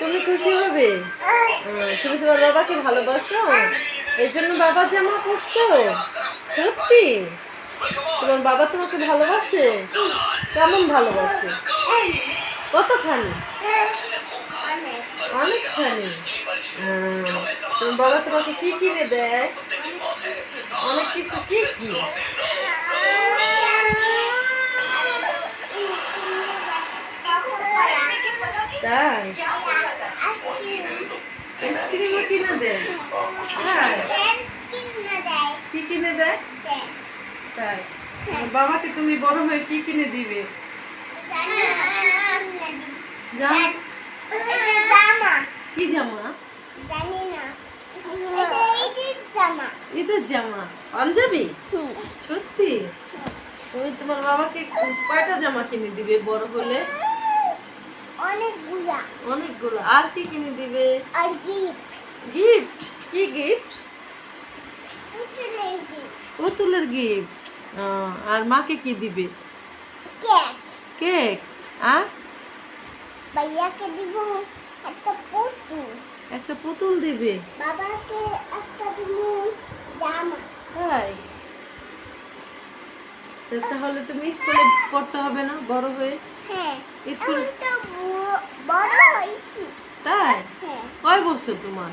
তুমি খুশি হবে? তুমি তোমার বাবাকে ভালোবাসো? এই জন্য বাবার জামা পরছো সত্যি? তোমার বাবা তোমাকে ভালোবাসে? কেমন ভালোবাসে? কতখানি? অনেক অনেকখানি তোমার বাবা তোমাকে কি কিনে দেয়? অনেক কিছু কি কি? তাই আইসক্রিমও কিনে দেয় তাই কি কিনে দেয় তাই বাবাকে তুমি বড় হয়ে কি কিনে দিবে? জামা। কি জামা? জানি না। এটা এইটির জামা। ঈদের জামা। পাঞ্জাবি? সত্যি? তুমি তোমার বাবাকে কয়টা জামা কিনে দিবে বড় হলে? অনেকগুলা। অনেকগুলো। আর কি কিনে দিবে? আর গিফট গিফট কি গিফট পুতুলের গিফট আর মাকে কি দিবে? কেক। কেক। আর? ভাইয়াকে দিব একটা পুতুল। একটা পুতুল দিবে? বাবাকে একটা দিব জামা। তাই? তাহলে তুমি স্কুলে পড়তে হবে না বড় হয়ে। হ্যাঁ স্কুল তো বড় হয়েছি। তাই? হ্যাঁ। কয় বছর তোমার?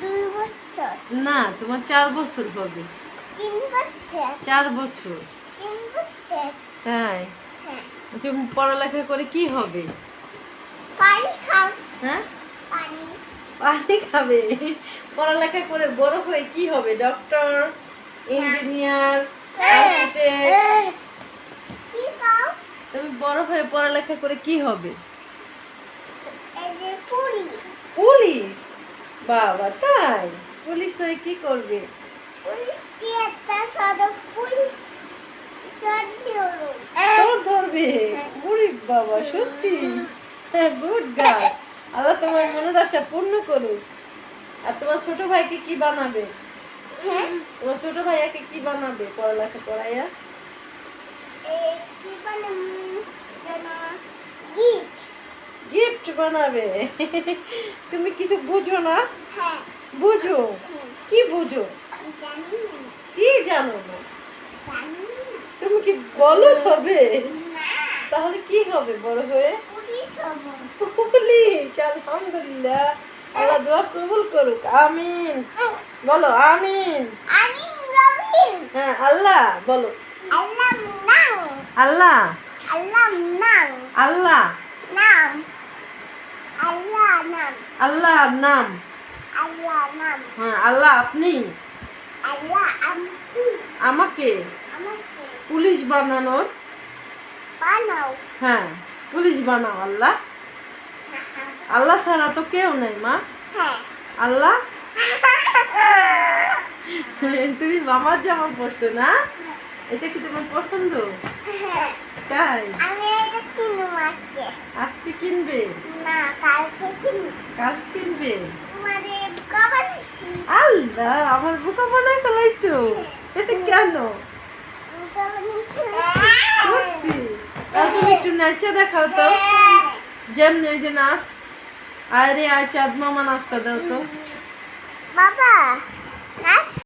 দুই বছর। না তোমার চার বছর হবে। তিন বছর। চার বছর। তিন বছর। তাই? হ্যাঁ। তুমি পড়ালেখা করে কি হবে? পানি খাও। হ্যাঁ? পানি। পানি খাবে? পড়ালেখা করে বড় হয়ে কি হবে? ডক্টর ইঞ্জিনিয়ার কি খাও তুমি বড় হয়ে পড়ালেখা করে কি হবে? পুলিশ। বাবা, তাই? পুলিশ হয়ে কি করবে? হ্যাঁ আল্লাহ তোমার মনের আশা পূর্ণ করুক। আর তোমার ছোট ভাইকে কি বানাবে? তোমার ছোট ভাইয়াকে কি বানাবে পড়ালেখা পড়াইয়া গিফট। বানাবে? তুমি কিছু বুঝো না? হ্যাঁ। বুঝো? কি বুঝো? কি জানো না? তুমি কি বলো হবে? তাহলে কি হবে বড় হয়ে? পুলিশ আলহামদুলিল্লাহ। আল্লাহ দোয়া কবুল করুক আমিন। বলো আমিন। রবিন হ্যাঁ আল্লাহ বলো। আল্লাহ। নাম আল্লাহ। আল্লাহ নাম আল্লাহ নাম। আল্লাহ নাম আল্লাহ নাম আল্লাহ নাম হ্যাঁ আল্লাহ আপনি। আল্লাহ আমাকে আমাকে। পুলিশ বানানোর। বানাও। হ্যাঁ পুলিশ বানাও আল্লাহ। আল্লাহ ছাড়া তো কেউ নেই মা। হ্যাঁ। আল্লাহ? তুমি মামার জামা পরছো না? এটা কি তোমার পছন্দ? হ্যাঁ। তাই? আমি এটা আজকে। আজকে কিনবে? না কালকে কাল কিনবে? আল্লাহ আমার বুকা বানায় ফেলাইছো। কেন? সত্যি? তুমি একটু নাচা দেখাও তো। যেমনি ওই যে নাচ আরে আয় চাঁদ মামা নাস্তা দাও তো। বাবা